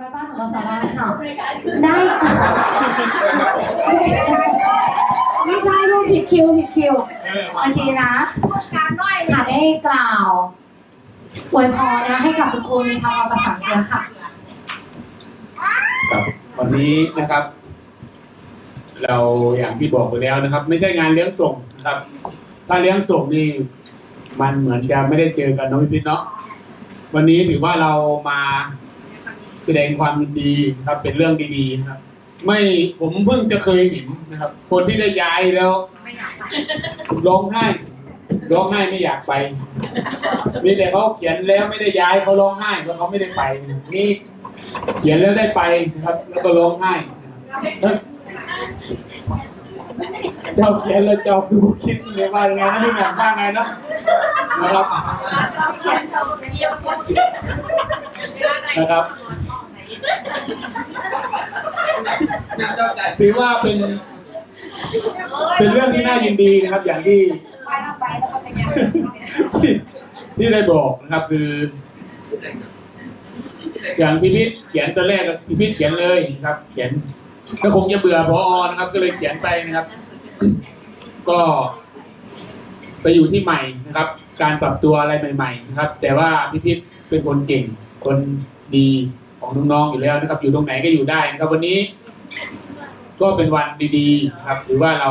วัดบ้านของเราสาราค่ะรายการคือได้ไม่ใช่ลูกผิดคิวผิดคิวโอเคนะผู้การน้อยค่ะได้กล่าวอวยพรนะให้กับคุณครูในทางประสานเชื้อค่ะครับวันนี้นะครับ เราอย่างที่บอกไปแล้วนะครับ ไม่ใช่งานเลี้ยงส่งนะครับ ถ้าเลี้ยงส่งนี่มันเหมือนจะไม่ได้เจอกันเน้องพี่เนาะวันนี้ถือว่าเรามา แสดงความยินดีนะครับ เป็นเรื่องดีๆนะครับ ไม่ผมเพิ่งจะเคยเห็นนะครับ คนที่ได้ย้ายแล้วไม่อยากไปร้องไห้ร้องไห้ไม่อยากไปมีแต่เขาเขียนแล้วไม่ได้ย้ายเขาร้องไห้เพราะเขาไม่ได้ไปนี่เขียนแล้วได้ไปนะครับ แล้วก็ร้องไห้นะครับเจ้าเขียนแล้วเจ้าดูคิดเลยว่ายังไงนะพี่แหม่มว่าไงนะนะครับเราเขียนเราเดียวคนนะครับ ถือว่าเป็นเป็นเรื่องที่น่ายินดีนะครับ อย่างที่ไปแล้วไปแล้วก็เป็นยังไงที่ที่ได้บอกนะครับคือ อย่างพิพิธเขียนตัวแรกก็พิพิธเขียนเลยนะครับ เขียนก็คงจะเบื่อพอนะครับ ก็เลยเขียนไปนะครับ ก็ไปอยู่ที่ใหม่นะครับ การปรับตัวอะไรใหม่ ๆ นะครับ แต่ว่าพิพิธเป็นคนเก่ง คนดี ของน้องๆอยู่แล้วนะครับ อยู่ตรงไหนก็อยู่ได้นะครับวันนี้ก็เป็นวันดีๆนะครับถือว่าเรา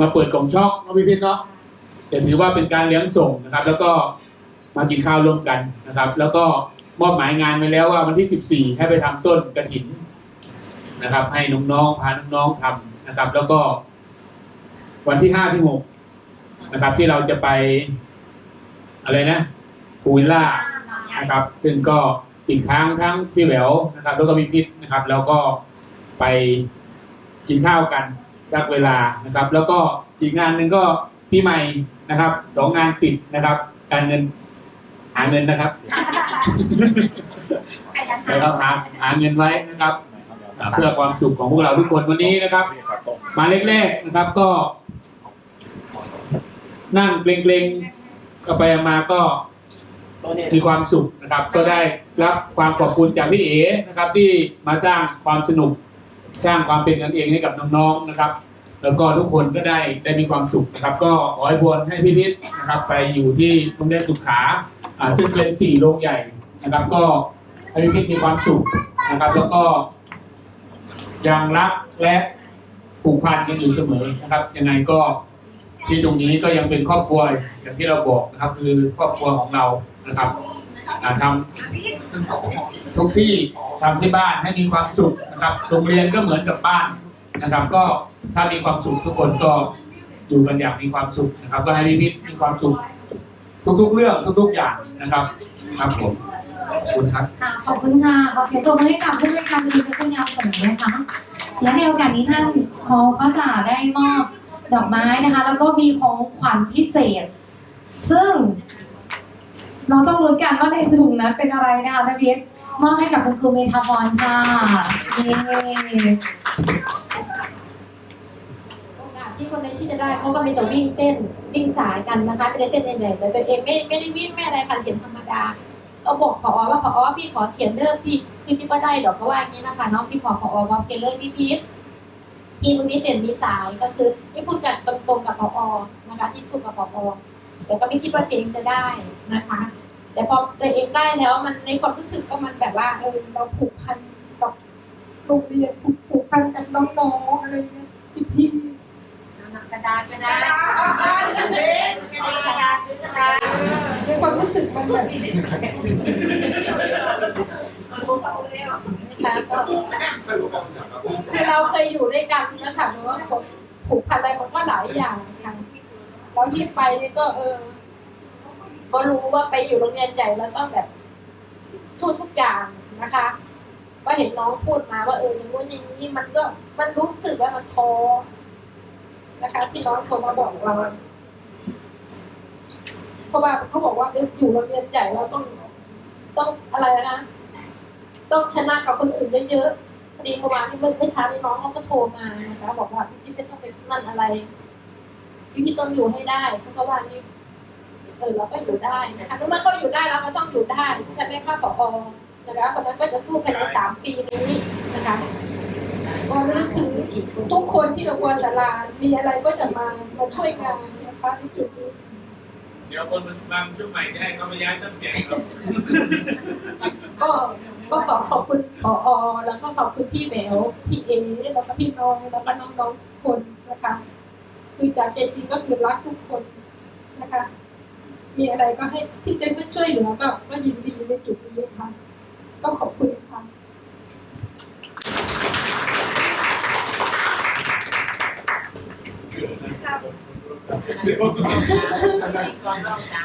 มาเปิดกล่องช็อกเนาะพิพิธเนาะแต่ถือว่าเป็นการเลี้ยงส่งนะครับ แล้วก็มากินข้าวร่วมกันนะครับ แล้วก็มอบหมายงานไปแล้วว่าวันที่ 14 ให้ไปทำต้นกระถินนะครับ ให้น้องๆพาน้องๆทำนะครับ แล้วก็ วันที่5ที่6นะครับ ที่เราจะไป อะไรนะปูวิลล่านะครับ ซึ่งก็ อีกครั้งทั้งพี่แหววนะครับ แล้วก็พี่พิษนะครับ แล้วก็ไปกินข้าวกันสักเวลานะครับ แล้วก็อีกงานหนึ่งก็ปีใหม่นะครับสองงานติดนะครับ การเงินหาเงินนะครับนะครับหาหาเงินไว้นะครับอ่าเพื่อความสุขของพวกเราทุกคนวันนี้นะครับ มาแรกๆนะครับก็ นั่งเกรงๆก็ไปมาก็ มีความสุขนะครับ ก็ได้รับความขอบคุณจากพี่เอ๋นะครับ ที่มาสร้างความสนุก สร้างความเป็นกันเองให้กับน้องๆนะครับ แล้วก็ทุกคนก็ได้ได้มีความสุขนะครับ ก็ขอให้พรให้พี่พิษนะครับ ไปอยู่ที่โรงเรียนสุขาอ่าซึ่งเป็นสี่โรงใหญ่นะครับ ก็ให้พี่พิษมีความสุขนะครับ แล้วก็ยังรักและผูกพันกันอยู่เสมอนะครับ ยังไงก็ ที่ตรงนี้ก็ยังเป็นครอบครัวอย่างที่เราบอกนะครับคือครอบครัวของเรานะครับทำทุกที่ทำที่บ้านให้มีความสุขนะครับ โรงเรียนก็เหมือนกับบ้านนะครับ ก็ถ้ามีความสุขทุกคนก็อยู่กันอย่างมีความสุขนะครับ ก็ให้พี่พิมีความสุข ทุกๆเรื่องทุกๆอย่างนะครับครับผมขอบคุณครับขอบคุณค่ะขอเสียงปรบมือให้กับผู้บริการดีทุกคนยาวสมอนะคะและในโอกาสนี้ท่านเขาก็จะได้มอบ ดอกไม้นะคะ แล้วก็มีของขวัญพิเศษ ซึ่งเราต้องรู้นกันว่าในถุงนั้นเป็นอะไรนะคะนักเรียนมอบให้กับคุณครูเมธาพรค่ะเย้โอกาสที่คนในที่จะได้เขาก็มีแต่วิ่งเต้นวิ่งสายกันนะคะไม่ได้เต้นใหญ่ๆแต่ตัวเองไม่ไม่ได้วิ่งไม่อะไรค่ะเขียนธรรมดาเราบอกพอว่าพอพี่ขอเขียนเรื่องพี่พี่พี่ก็ได้เดี๋ยวเพราะว่าอย่างนี้นะคะน้องพี่ขอพอว่าเขียนเรื่องพี่พีท พี่มือนี้เต้นมีสายก็คือที่พูดกันตรงๆกับพอนะคะ ที่พูดกับพอแต่ก็ไม่คิดว่าตัวเองจะได้นะคะ แต่พอตัวเองได้แล้วมันในความรู้สึกก็มันแบบว่าเออเราผูกพันกับโรงเรียนผูกพันกับน้องๆอะไรเงี้ยพี่พี่กระดาษกระดาษกระดาษกระดาษในความรู้สึกมันแบบ ค่ะก็คือเราเคยอยู่ด้วยกันนะคะเพราะว่าผมผูกพันอะไรมันก็หลายอย่างค่ะแล้วที่ไปนี่ก็เออ ก็รู้ว่าไปอยู่โรงเรียนใหญ่แล้วต้องแบบทุกทุกอย่างนะคะ ก็เห็นน้องพูดมาว่าเอออย่างนู้นอย่างนี้มันก็มันรู้สึกว่ามันท้อนะคะที่น้องโทรมาบอกเราเพราะว่าเขาบอกว่าอออยู่โรงเรียนใหญ่เราต้องต้องอะไรนะ ต้องชนะกับคนอื่นเยอะๆพอดีเมื่อวานที่เมื่อเมื่อเช้านี้น้องเขาก็โทรมานะคะบอกว่าพี่คิดไม่ต้องไปนั่นอะไรพี่พี่ต้องอยู่ให้ได้เพราะว่านี่เออเราก็อยู่ได้นะคะเมื่อเขาอยู่ได้เราก็ต้องอยู่ได้ใช่ไหมคะปอใช่นะคะเพราะฉะนั้นก็จะสู้ภายในสามปีนี้นะคะก็นึกถึงทุกคนที่โรงพยาบาลสารามีอะไรก็จะมามาช่วยงานนะคะในจุดนี้เดี๋ยวคนบางชุดใหม่ได้ก็ไม่ย้ายสักเปลี่ยนครับก็ ก็ขอขอบคุณผอแล้วก็ขอบคุณพี่แหววพี่เอแล้วก็พี่น้องแล้วก็น้องๆทุกคนนะคะ คือจากใจจริงก็คือรักทุกคนนะคะ มีอะไรก็ให้ที่จะมาช่วยเหลือก็ก็ยินดีในจุดนี้ค่ะก็ขอบคุณค่ะ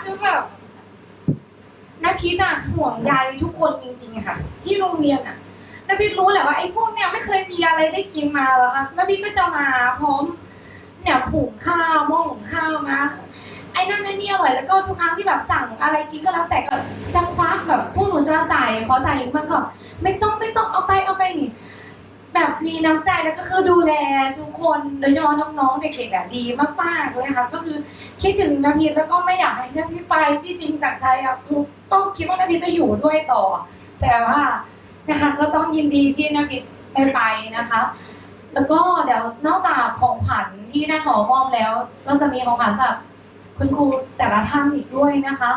คือแบบนาพิษอะห่วงใยทุกคนจริงๆค่ะ ที่โรงเรียนอะนาพิษรู้แหละว่าไอ้พวกเนี้ยไม่เคยมีอะไรได้กินมาหรอกค่ะนาพิษก็จะมาพร้อมเนี่ยผูกข้าวหม้อหุงข้าวมาไอ้นั่นนั่นนี่อร่อยแล้วก็ทุกครั้งที่แบบสั่งอะไรกินก็แล้วแต่ก็จะควักแบบพวกหนูจะจ่ายขอจ่ายอีกมันก็ ไม่ต้องไม่ต้องเอาไปเอาไปนี่แบบมีน้ำใจแล้วก็คือดูแลทุกคนโดยเฉพาะน้องๆเด็กๆอะดีมากๆเลยค่ะก็คือคิดถึงน้ำพีแล้วก็ไม่อยากให้น้ำพีไปที่จริงจากใจอะคือ ต้องคิดว่าน้ำพีจะอยู่ด้วยต่อ แต่ว่านะคะก็ต้องยินดีที่น้ำพีได้ไปนะคะ แล้วก็เดี๋ยวนอกจากของขวัญที่ได้ขอมอบแล้ว ก็จะมีของขวัญจากคุณครูแต่ละท่านอีกด้วยนะคะ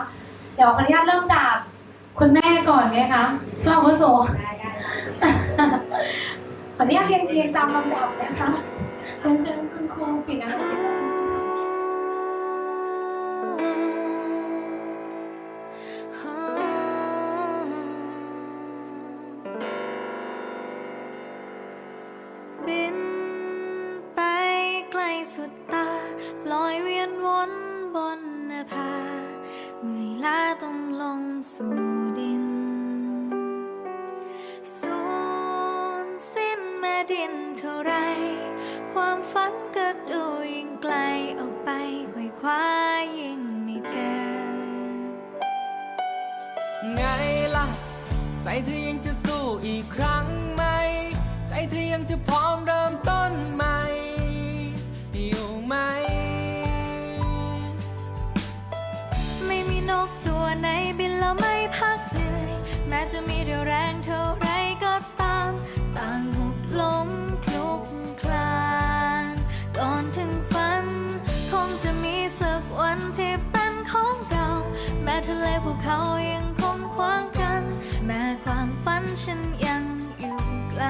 เดี๋ยวขออนุญาตเริ่มจากคุณแม่ก่อนไหมคะเพื่ออาวุโสขออนุญาตเรียงเรียงตามลำดับนะคะเรียนเชิญคุณครูปิ่นอนุสิทธิ์ ดตา ลอยเวียนวนบนหน้าผาเมื่อยล้าต้องลงสู่ดิน สูญสิ้นแม่ดินเท่าไร ความฝันก็ดูยิ่งไกลออกไปไขว่คว้ายิ่งไม่เจอ ไงล่ะ ใจเธอยังจะสู้อีกครั้งไหม ใจเธอยังจะพร้อม มีสักวันที่เป็นของเรา แม้ทะเลภูเขายังคงขวางกัน แม้ความฝันฉันยังอยู่ไกล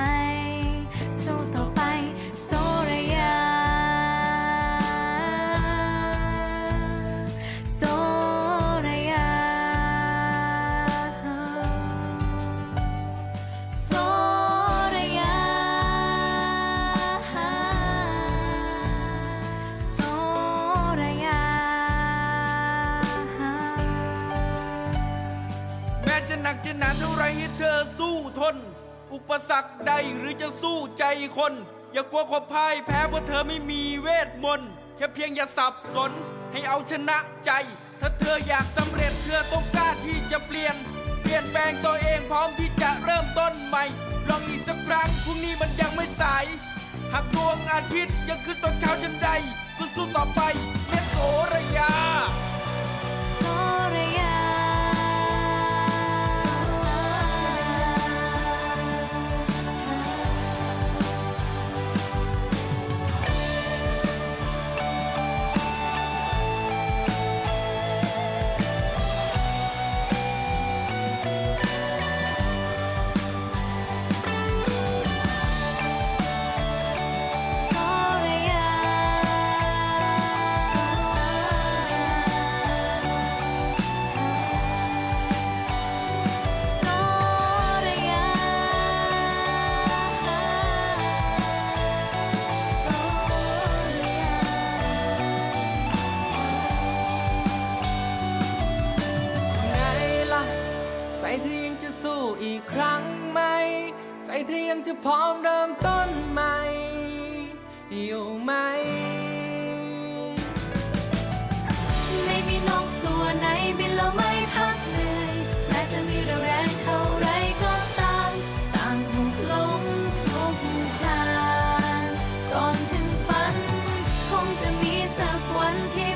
ปสรรคใดหรือจะสู้ใจคน อย่ากลัวความพ่ายแพ้เพราะเธอไม่มีเวทมนต์แค่เพียงอย่าสับสนให้เอาชนะใจ ถ้าเธออยากสำเร็จเธอต้องกล้าที่จะเปลี่ยน เปลี่ยนแปลงตัวเองพร้อมที่จะเริ่มต้นใหม่ ลองอีกสักครั้งพรุ่งนี้มันยังไม่สาย หากดวงอาทิตย์ยังคือตอนเช้าฉันใดก็สู้ต่อไป ร้อมเริ่มต้นใหม่อยู่ไหม ไม่มีนกตัวไหนบินเราไม่พักเหนื่อยแม้จะมีรี่แรงเท่าไรก็ตาม ต่างหกล้มพลุกคลาน ก่อนถึงฝัน คงจะมีสักวันที่